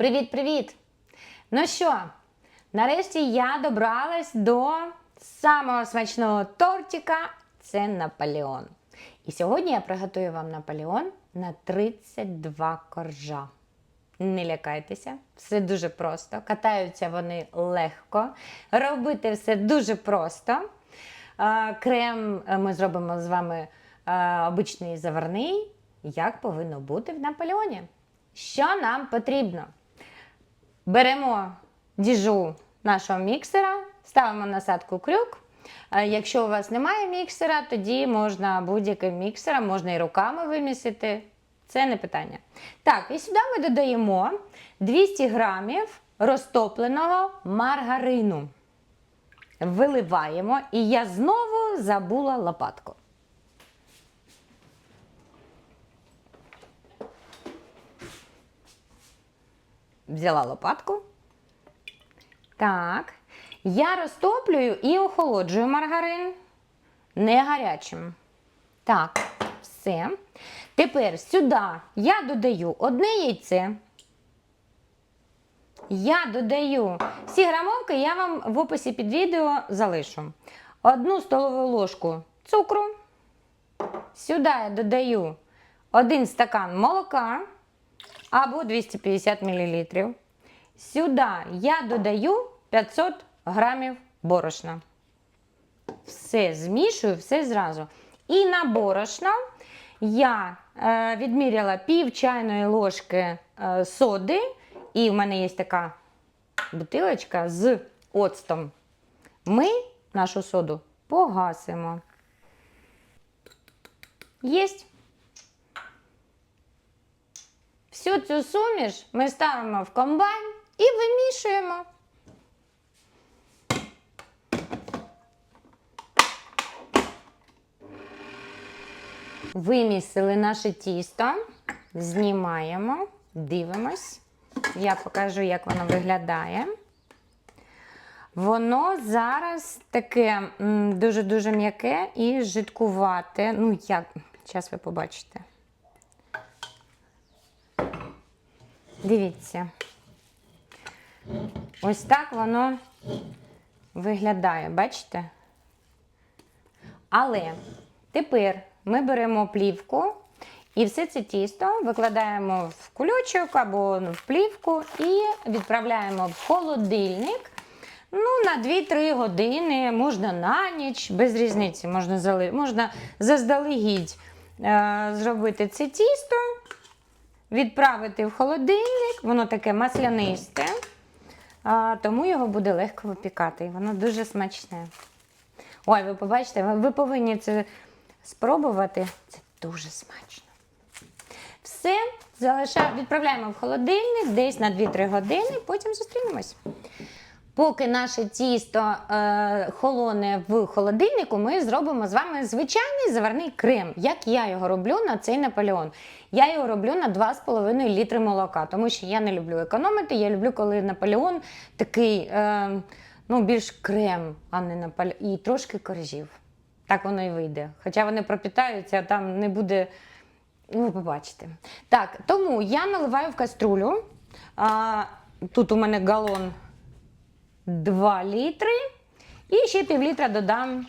Привіт-привіт! Ну що, нарешті я добралась до самого смачного тортика це Наполеон. І сьогодні я приготую вам Наполеон на 32 коржа. Не лякайтеся, все дуже просто. Катаються вони легко. Робити все дуже просто. Крем е, ми зробимо з вами е, обичний заварний, як повинно бути в Наполеоні. Що нам потрібно? Беремо діжу нашого міксера, ставимо насадку крюк. Е, Якщо у вас немає міксера, тоді можна будь-яким міксером, можна і руками вимісити. Це не питання. Так, і сюди ми додаємо 200 грамів розтопленого маргарину. Виливаємо, і я знову забула лопатку. Взяла лопатку. Так. Я розтоплюю і охолоджую маргарин не гарячим. Так, все. Тепер сюди я додаю одне яйце. Я додаю всі грамовки, я вам в описі під відео залишу. Одну столову ложку цукру. Сюди я додаю один стакан молока або 250 мл. Сюди я додаю 500 грамів борошна. Все змішую, все зразу. І на борошно я е, відміряла пів чайної ложки е, соди, і в мене є така бутилочка з оцтом. Ми нашу соду погасимо. Єсть. Всю цю суміш ми ставимо в комбайн і вимішуємо. Вимісили наше тісто, знімаємо, дивимось. Я покажу, як воно виглядає. Воно зараз таке дуже-дуже м'яке і жидкувате. Ну, як, зараз ви побачите. Дивіться. Ось так воно виглядає, бачите? Але тепер ми беремо плівку і все це тісто викладаємо в кульочок або в плівку і відправляємо в холодильник. Ну, на 2-3 години, можна на ніч, без різниці, можна, зали... можна заздалегідь е- зробити це тісто, відправити в холодильник, воно таке маслянисте, тому його буде легко випікати. І воно дуже смачне. Ой, ви побачите, ви- ви повинні це спробувати. Це дуже смачно. Все, залишаємо, відправляємо в холодильник десь на 2-3 години, потім зустрінемось. Поки наше тісто е, холоне в холодильнику, ми зробимо з вами звичайний заварний крем. Як я його роблю на цей Наполеон. Я його роблю на 2,5 літри молока, тому що я не люблю економити. Я люблю, коли Наполеон такий е, ну, більш крем, а не Наполеон. І трошки коржів. Так воно і вийде. Хоча вони пропітаються, там не буде. Ну, ви побачите. Так, тому я наливаю в каструлю. А, тут у мене галон 2 літри. І ще пів літра додам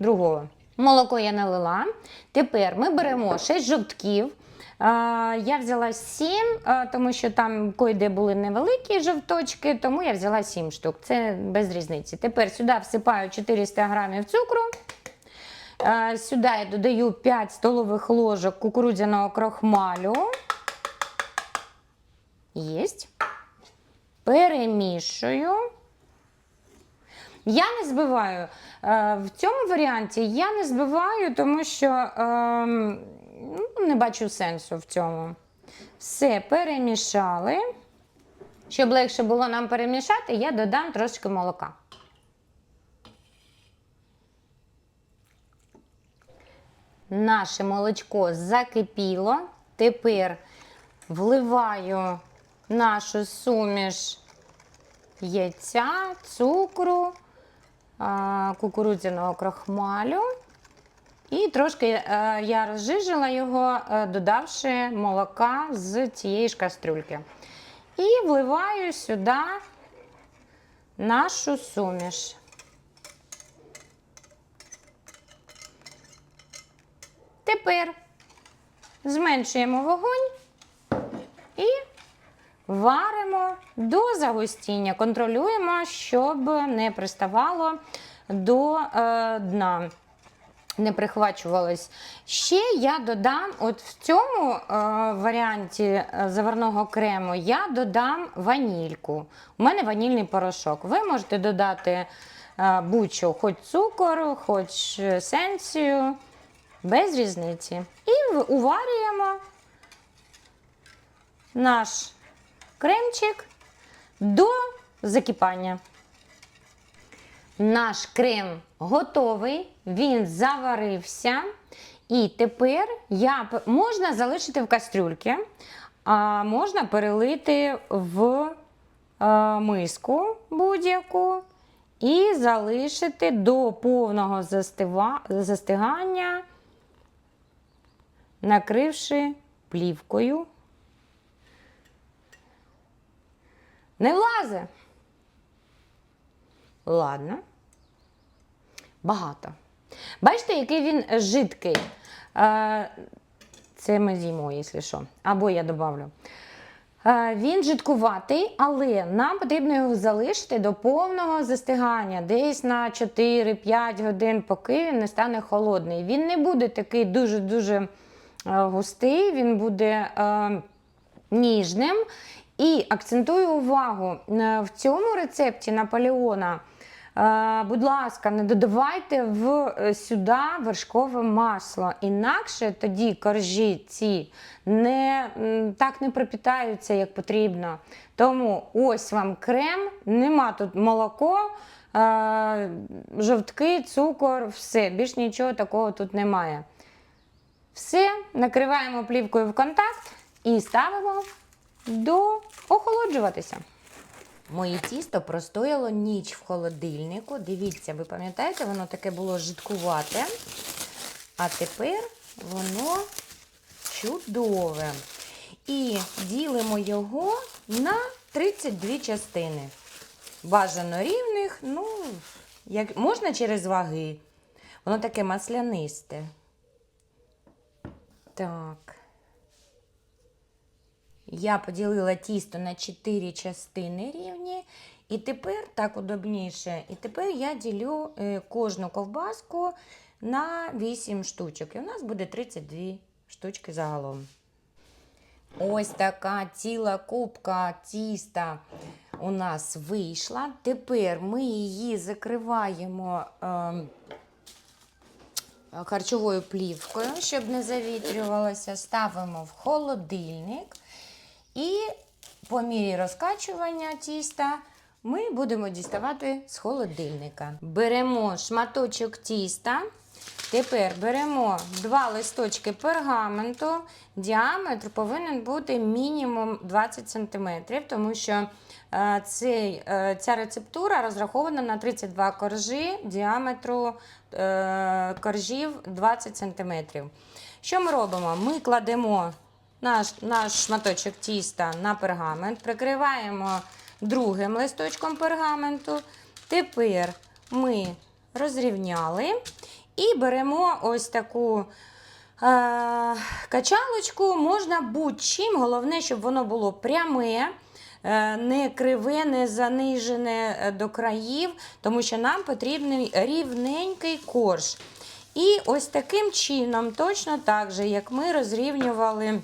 другого. Молоко я налила. Тепер ми беремо 6 жовтків. Я взяла 7, тому що там койде були невеликі жовточки, тому я взяла 7 штук. Це без різниці. Тепер сюди всипаю 400 грамів цукру. Сюди я додаю 5 столових ложок кукурудзяного крохмалю. Єсть. Перемішую. Я не збиваю. Е, В цьому варіанті я не збиваю, тому що ем, ну, не бачу сенсу в цьому. Все, перемішали. Щоб легше було нам перемішати, я додам трошки молока. Наше молочко закипіло. Тепер вливаю нашу суміш яйця, цукру, кукурудзяного крохмалю. І трошки е, я розжижила його, е, додавши молока з цієї ж кастрюльки. І вливаю сюди нашу суміш. Тепер зменшуємо вогонь варимо до загустіння. Контролюємо, щоб не приставало до е, дна. Не прихвачувалось. Ще я додам, от в цьому е, варіанті е, заварного крему я додам ванільку. У мене ванільний порошок. Ви можете додати е, будь-що, хоч цукор, хоч есенцію, без різниці. І уварюємо наш кремчик до закипання. Наш крем готовий, він заварився. І тепер я, можна залишити в кастрюльці, а можна перелити в е, миску будь-яку і залишити до повного застигання, накривши плівкою. Не влазе. Ладно. Багато. Бачите, який він жидкий. Е, Це ми з'їмо, якщо що. Або я добавлю. Е, Він жидкуватий, але нам потрібно його залишити до повного застигання, десь на 4-5 годин, поки він не стане холодний. Він не буде такий дуже-дуже е, густий, він буде е, ніжним. І акцентую увагу, е, в цьому рецепті Наполеона, е, будь ласка, не додавайте в, е, сюди вершкове масло. Інакше тоді коржі ці не, так не пропітаються, як потрібно. Тому ось вам крем, нема тут молоко, жовтки, цукор, все. Більш нічого такого тут немає. Все, накриваємо плівкою в контакт і ставимо до охолоджуватися. Моє тісто простояло ніч в холодильнику. Дивіться, ви пам'ятаєте, воно таке було жидкувате. А тепер воно чудове. І ділимо його на 32 частини. Бажано рівних, ну, як, можна через ваги. Воно таке маслянисте. Так. Я поділила тісто на 4 частини рівні. І тепер так удобніше. І тепер я ділю е, кожну ковбаску на 8 штучок. І у нас буде 32 штучки загалом. Ось така ціла кубка тіста у нас вийшла. Тепер ми її закриваємо ем, харчовою плівкою, щоб не завітрювалося. Ставимо в холодильник. І по мірі розкачування тіста ми будемо діставати з холодильника. Беремо шматочок тіста. Тепер беремо два листочки пергаменту. Діаметр повинен бути мінімум 20 см, тому що е, цей, е, ця рецептура розрахована на 32 коржі діаметру е, коржів 20 см. Що ми робимо? Ми кладемо наш, наш шматочок тіста на пергамент, прикриваємо другим листочком пергаменту. Тепер ми розрівняли і беремо ось таку е, качалочку. Можна будь-чим, головне, щоб воно було пряме. е, Не криве, не занижене е, до країв, тому що нам потрібний рівненький корж. І ось таким чином, точно так же, як ми розрівнювали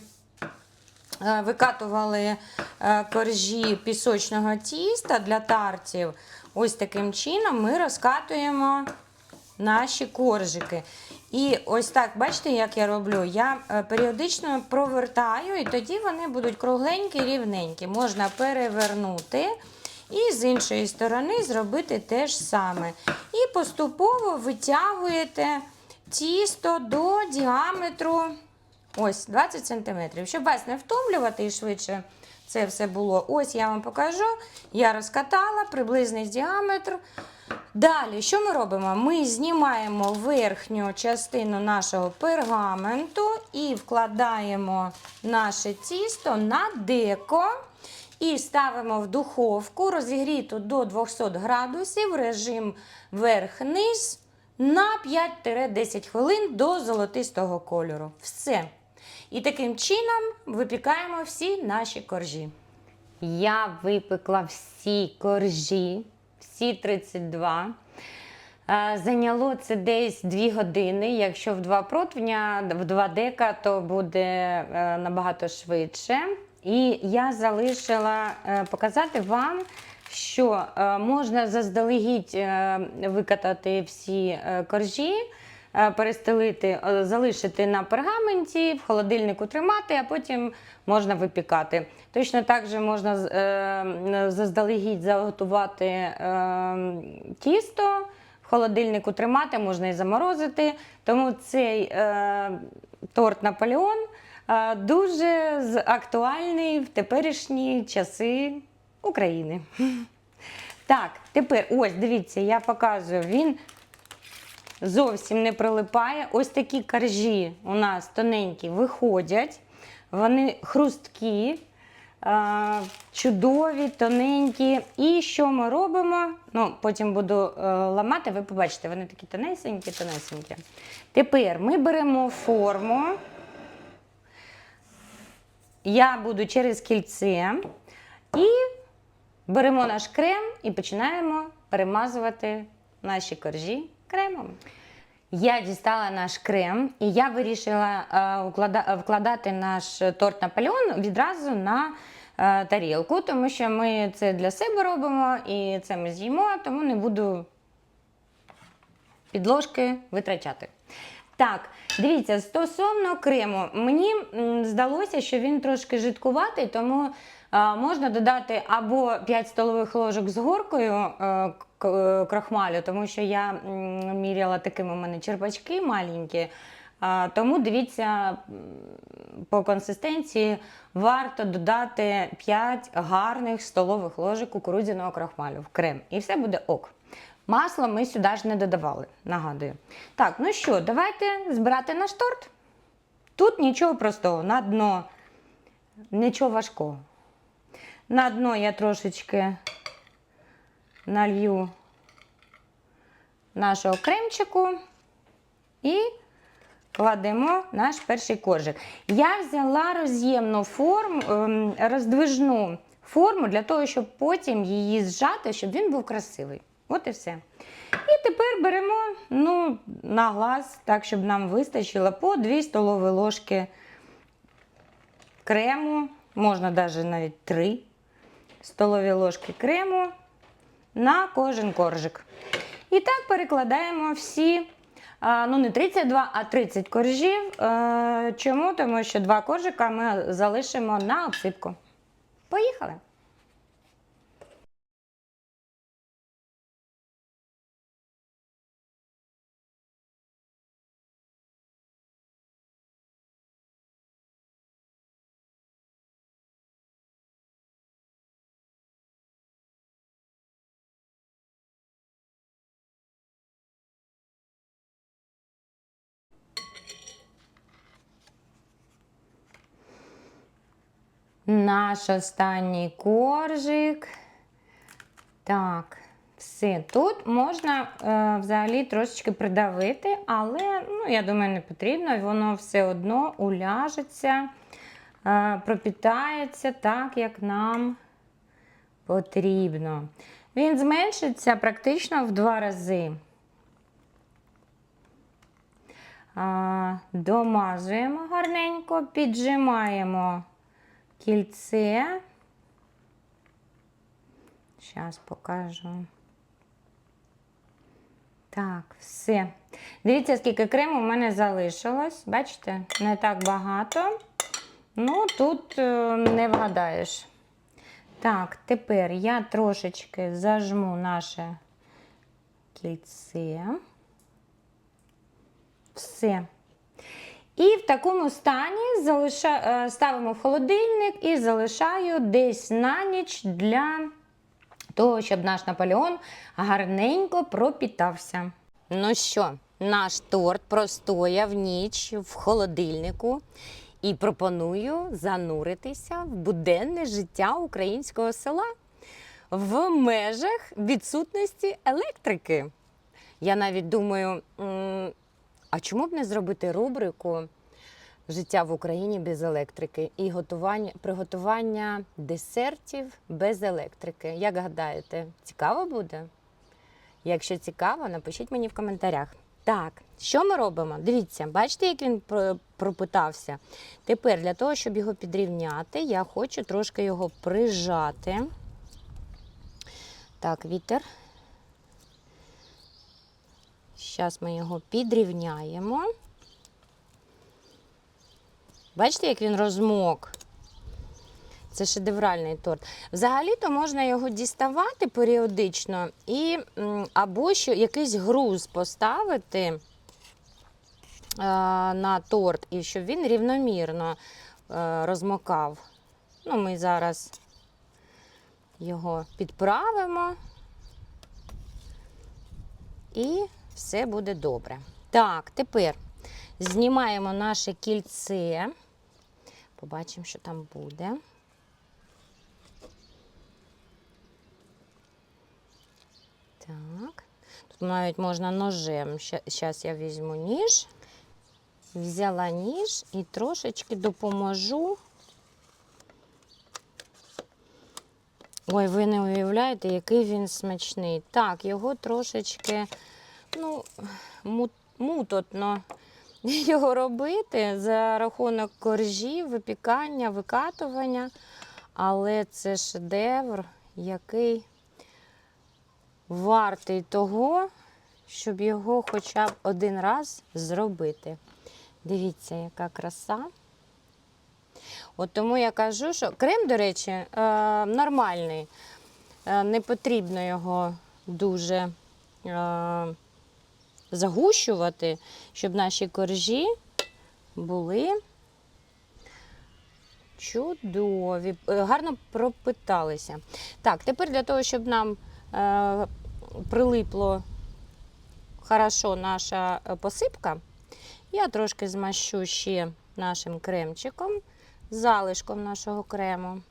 викатували е, коржі пісочного тіста для тартів. Ось таким чином ми розкатуємо наші коржики. І ось так, бачите, як я роблю? Я е, періодично провертаю, і тоді вони будуть кругленькі, рівненькі. Можна перевернути. І з іншої сторони зробити те ж саме. І поступово витягуєте тісто до діаметру Ось 20 см. Щоб вас не втомлювати і швидше це все було. Ось я вам покажу. Я розкатала приблизний діаметр. Далі, що ми робимо? Ми знімаємо верхню частину нашого пергаменту і вкладаємо наше тісто на деко. І ставимо в духовку розігріту до 200 градусів режим верх-низ на 5-10 хвилин до золотистого кольору. Все. І таким чином випікаємо всі наші коржі. Я випекла всі коржі, всі 32. Е, Зайняло це десь 2 години. Якщо в два противня, в два дека, то буде е, набагато швидше. І я залишила е, показати вам, що можна заздалегідь викатати всі коржі, перестелити, е, залишити на пергаменті, в холодильнику тримати, а потім можна випікати. Точно так же можна е, заздалегідь заготувати е, тісто в холодильнику тримати, можна і заморозити. Тому цей е, торт Наполеон е, дуже актуальний в теперішні часи України. Так, тепер ось дивіться, я показую, він зовсім не прилипає. Ось такі коржі у нас тоненькі виходять, вони хрусткі, е, чудові, тоненькі. І що ми робимо? Ну, потім буду е, ламати, ви побачите, вони такі тонесенькі, тонесенькі. Тепер ми беремо форму. Я буду через кільце і беремо наш крем і починаємо перемазувати наші коржі кремом. Я дістала наш крем і я вирішила е, вкладати наш торт Наполеон відразу на е, тарілку, тому що ми це для себе робимо і це ми з'їмо, тому не буду підложки витрачати. Так, дивіться, стосовно крему, мені здалося, що він трошки жидкуватий, тому е, можна додати або 5 столових ложок з горкою крахмалю, тому що я міряла такими у мене черпачки маленькі. Тому дивіться по консистенції варто додати 5 гарних столових ложок кукурудзяного крахмалю в крем. І все буде ок. Масло ми сюди ж не додавали, нагадую. Так, ну що, давайте збирати наш торт. Тут нічого простого, на дно, нічого важкого. На дно я трошечки налью нашого кремчику і кладемо наш перший коржик. Я взяла роз'ємну форму, ем, роздвижну форму для того, щоб потім її зжати, щоб він був красивий. От і все. І тепер беремо ну, на глаз, так, щоб нам вистачило по 2 столові ложки крему, можна навіть навіть 3 столові ложки крему на кожен коржик. І так перекладаємо всі, ну не 32, а 30 коржів. Е, Чому? Тому що два коржика ми залишимо на обсипку. Поїхали! Наш останній коржик. Так, все. Тут можна е, взагалі трошечки придавити, але ну, я думаю, не потрібно. Воно все одно уляжеться, е, пропітається так, як нам потрібно. Він зменшиться практично в два рази. А, домазуємо гарненько, піджимаємо кільце. Зараз покажу. Так, все. Дивіться, скільки крему в мене залишилось. Бачите, не так багато. Ну, тут е, не вгадаєш. Так, тепер я трошечки зажму наше кільце. Все. І в такому стані залиша... е, ставимо в холодильник і залишаю десь на ніч для того, щоб наш Наполеон гарненько пропітався. Ну що, наш торт простояв ніч в холодильнику. і пропоную зануритися в буденне життя українського села в межах відсутності електрики. Я навіть думаю, а чому б не зробити рубрику Життя в Україні без електрики і готування, приготування десертів без електрики. Як гадаєте, цікаво буде? Якщо цікаво, напишіть мені в коментарях. Так, що ми робимо? Дивіться, бачите, як він пропитався? Тепер для того, щоб його підрівняти, я хочу трошки його прижати. Так, вітер. Зараз ми його підрівняємо. Бачите, як він розмок? Це шедевральний торт. Взагалі-то можна його діставати періодично і або що якийсь груз поставити е, на торт, і щоб він рівномірно е, розмокав. Ну, ми зараз його підправимо і все буде добре. Так, тепер знімаємо наше кільце. Побачимо, що там буде. Так. Тут навіть можна ножем. Зараз я візьму ніж. Взяла ніж і трошечки допоможу. Ой, ви не уявляєте, який він смачний. Так, його трошечки, ну, мутотно його робити за рахунок коржів, випікання, викатування. Але це шедевр, який вартий того, щоб його хоча б один раз зробити. Дивіться, яка краса. От тому я кажу, що крем, до речі, е, нормальний. Е, Не потрібно його дуже е, загущувати, щоб наші коржі були чудові, е, гарно пропиталися. Так, тепер для того, щоб нам е, прилипло хорошо наша е, посипка, я трошки змащу ще нашим кремчиком, залишком нашого крему.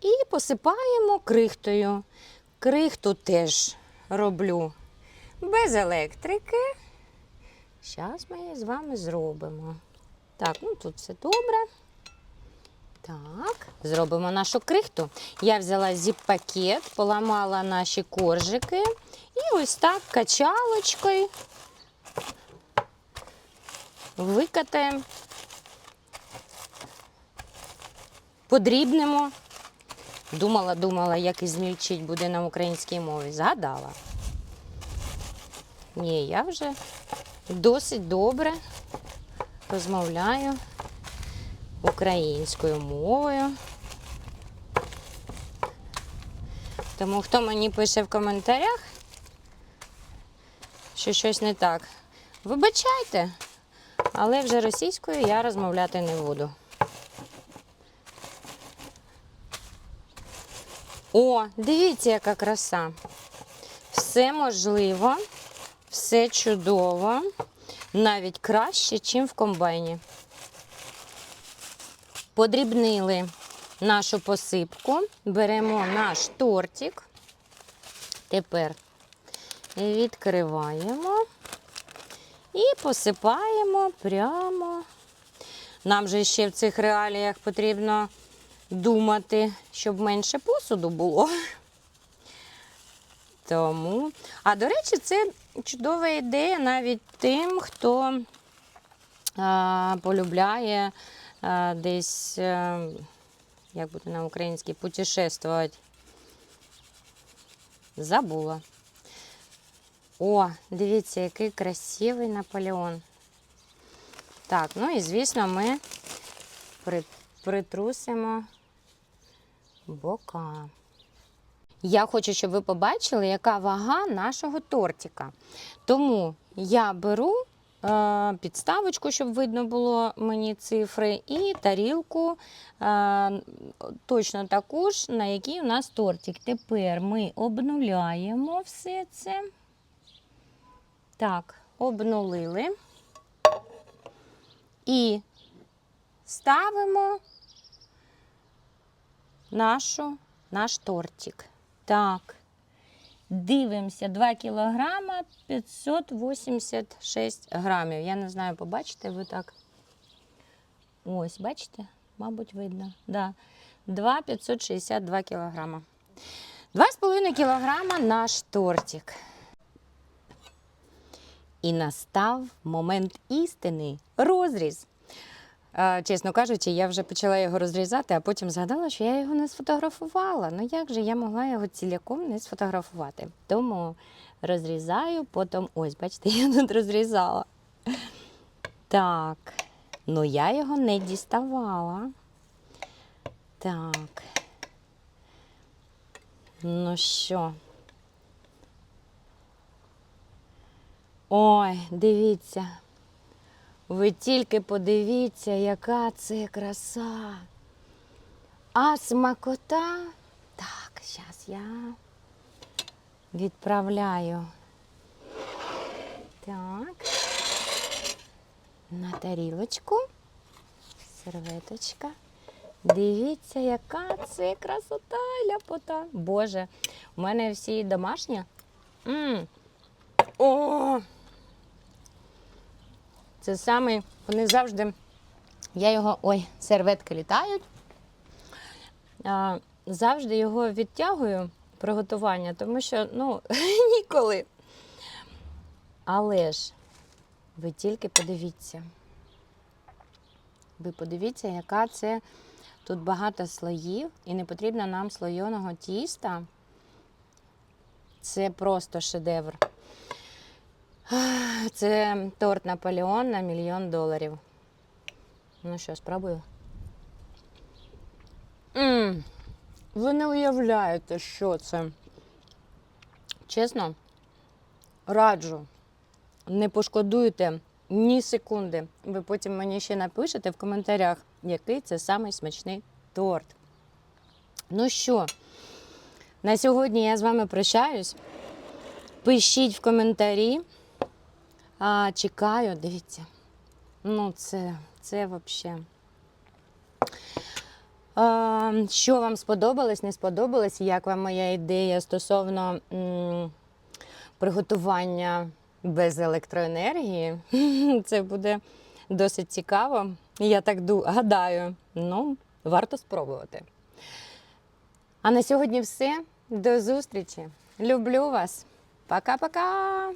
І посипаємо крихтою. Крихту теж роблю без електрики. Зараз ми її з вами зробимо. Так, ну тут все добре. Так, зробимо нашу крихту. Я взяла зіп-пакет, поламала наші коржики і ось так качалочкою викатаємо, подрібнемо. Думала, думала, як і змільчить буде на українській мові. Згадала. Ні, я вже досить добре розмовляю українською мовою. Тому хто мені пише в коментарях, що щось не так, вибачайте, але вже російською я розмовляти не буду. О, дивіться, яка краса. Все можливо, все чудово, навіть краще, ніж в комбайні. Подрібнили нашу посипку, беремо наш тортик. Тепер відкриваємо і посипаємо прямо. Нам же ще в цих реаліях потрібно думати, щоб менше посуду було. Тому, а до речі, це чудова ідея навіть тим, хто а, полюбляє а, десь, а, як буде на українській, путешествувати. Забула. О, дивіться, який красивий Наполеон. Так, ну і звісно, ми при- притрусимо бока. Я хочу, щоб ви побачили, яка вага нашого тортика. Тому я беру е, підставочку, щоб видно було мені цифри, і тарілку е, точно таку ж, на якій у нас тортик. Тепер ми обнуляємо все це. Так, обнулили. І ставимо нашу, наш тортик. Так. Дивимося 2 кілограма 586 грамів. Я не знаю, побачите ви так. Ось, бачите? Мабуть, видно. Да. 2 562 кілограма. 2,5 кілограма наш тортик. І настав момент істини розріз. Чесно кажучи, я вже почала його розрізати, а потім згадала, що я його не сфотографувала. Ну як же я могла його ціляком не сфотографувати? Тому розрізаю, потім ось, бачите, я тут розрізала. Так, ну я його не діставала. Так. Ну що? Ой, дивіться. Ви тільки подивіться, яка це краса. А смакота. Так, зараз я відправляю. Так. На тарілочку. Серветочка. Дивіться, яка це красота, ляпота. Боже, у мене всі домашні. м О! Це саме, вони завжди, я його, ой, серветки літають. Завжди його відтягую приготування, тому що, ну, ніколи. Але ж ви тільки подивіться. Ви подивіться, яка це тут багато слоїв, і не потрібно нам слойоного тіста. Це просто шедевр. Це торт Наполеон на мільйон доларів. Ну що, спробую. м ви не уявляєте, що це. Чесно, раджу. Не пошкодуйте ні секунди. Ви потім мені ще напишете в коментарях, який це самий смачний торт. Ну що, на сьогодні я з вами прощаюсь. Пишіть в коментарі. А, чекаю, дивіться. Ну, це, це взагалі. Що вам сподобалось, не сподобалось? Як вам моя ідея стосовно м, приготування без електроенергії? Це буде досить цікаво. Я так гадаю. Ну, варто спробувати. А на сьогодні все. До зустрічі. Люблю вас. Пока-пока.